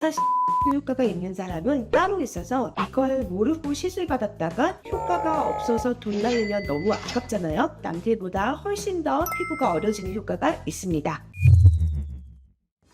사실 효과가 있는 사람은 따로 있어서 이걸 모르고 시술 받았다가 효과가 없어서 돈 날리면 너무 아깝잖아요. 남들보다 훨씬 더 피부가 어려지는 효과가 있습니다.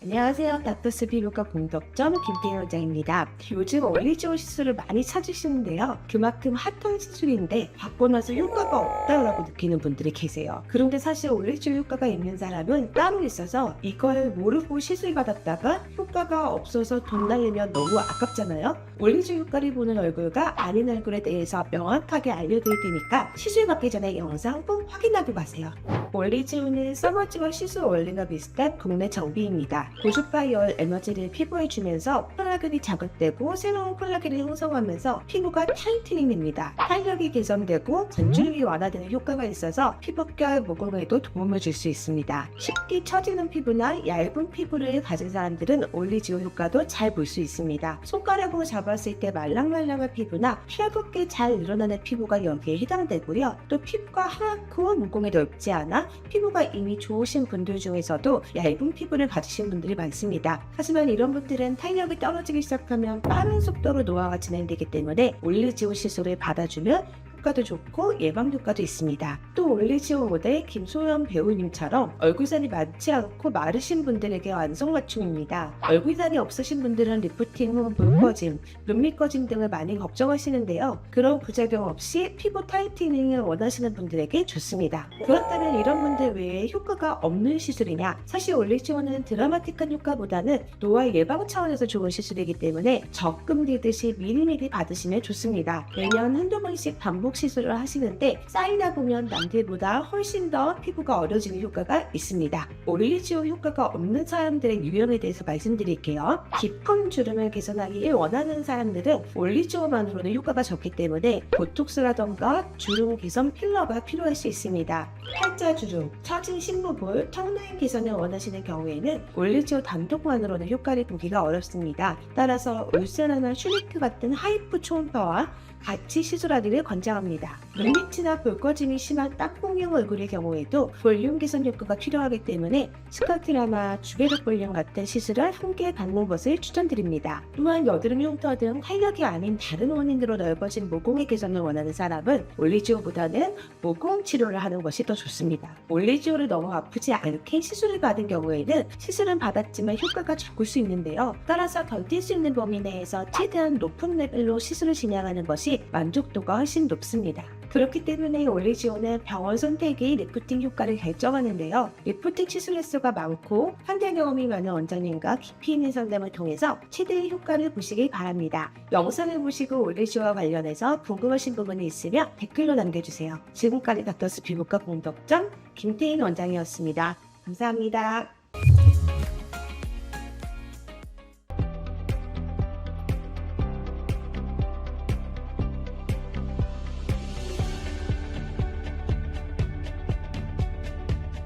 안녕하세요. 닥터스 피부과 공덕점 김태현 원장입니다. 요즘 올리지오 시술을 많이 찾으시는데요. 그만큼 핫한 시술인데 받고 나서 효과가 없다고 느끼는 분들이 계세요. 그런데 사실 올리지오 효과가 있는 사람은 따로 있어서 이걸 모르고 시술 받았다가 효과가 없어서 돈 날리면 너무 아깝잖아요. 올리지오 효과를 보는 얼굴과 아닌 얼굴에 대해서 명확하게 알려드릴 테니까 시술 받기 전에 영상 꼭 확인하고 가세요. 올리지오는 써머지와 시술 원리가 비슷한 국내 정비입니다. 고주파열 에너지를 피부에 주면서 콜라겐이 자극되고 새로운 콜라겐을 형성하면서 피부가 타이트닝 됩니다. 탄력이 개선되고 전주력이 완화되는 효과가 있어서 피부결 모공에도 도움을 줄 수 있습니다. 쉽게 처지는 피부나 얇은 피부를 가진 사람들은 올리지오 효과도 잘 볼 수 있습니다. 손가락으로 잡았을 때 말랑말랑한 피부나 펴겁게 잘 늘어나는 피부가 여기에 해당되고요. 또 피부가 하얗고 모공이 넓지 않아 피부가 이미 좋으신 분들 중에서도 얇은 피부를 가지신 분들이 많습니다. 하지만 이런 분들은 탄력이 떨어지기 시작하면 빠른 속도로 노화가 진행되기 때문에 올리지오 시술을 받아주면 효과도 좋고 예방 효과도 있습니다. 또 올리지오 모델 김소연 배우님처럼 얼굴살이 많지 않고 마르신 분들에게 완성 맞춤입니다. 얼굴살이 없으신 분들은 리프팅 후 물꺼짐, 눈밑 꺼짐 등을 많이 걱정하시는데요. 그런 부작용 없이 피부 타이트닝을 원하시는 분들에게 좋습니다. 그렇다면 이런 분들 외에 효과가 없는 시술이냐? 사실 올리지오는 드라마틱한 효과보다는 노화 예방 차원에서 좋은 시술이기 때문에 적금 들듯이 미리미리 받으시면 좋습니다. 매년 한두 번씩 반복 시술을 하시는데 쌓이다 보면 남들보다 훨씬 더 피부가 어려지는 효과가 있습니다. 올리지오 효과가 없는 사람들의 유형에 대해서 말씀드릴게요. 깊은 주름을 개선하기 원하는 사람들은 올리지오만으로는 효과가 적기 때문에 보톡스라던가 주름 개선 필러가 필요할 수 있습니다. 팔자 주름, 처진 신부볼, 턱라인 개선을 원하시는 경우에는 올리지오 단독만으로는 효과를 보기가 어렵습니다. 따라서 울세라나 슈리트 같은 하이프 초음파와 같이 시술하기를 권장합니다. 눈밑이나 볼꺼짐이 심한 딱공형 얼굴의 경우에도 볼륨 개선 효과가 필요하기 때문에 스카트라마, 주베르 볼륨 같은 시술을 함께 받는 것을 추천드립니다. 또한 여드름 흉터 등 탄력이 아닌 다른 원인으로 넓어진 모공의 개선을 원하는 사람은 올리지오보다는 모공 치료를 하는 것이 더 좋습니다. 올리지오를 너무 아프지 않게 시술을 받은 경우에는 시술은 받았지만 효과가 적을 수 있는데요. 따라서 견딜 수 있는 범위 내에서 최대한 높은 레벨로 시술을 진행하는 것이 만족도가 훨씬 높습니다. 그렇기 때문에 올리지오는 병원 선택이 리프팅 효과를 결정하는데요. 리프팅 시술 횟수가 많고 환자 경험이 많은 원장님과 깊이 있는 상담을 통해서 최대의 효과를 보시길 바랍니다. 영상을 보시고 올리지오와 관련해서 궁금하신 부분이 있으면 댓글로 남겨주세요. 지금까지 닥터스 피부과 공덕점 김태인 원장이었습니다. 감사합니다.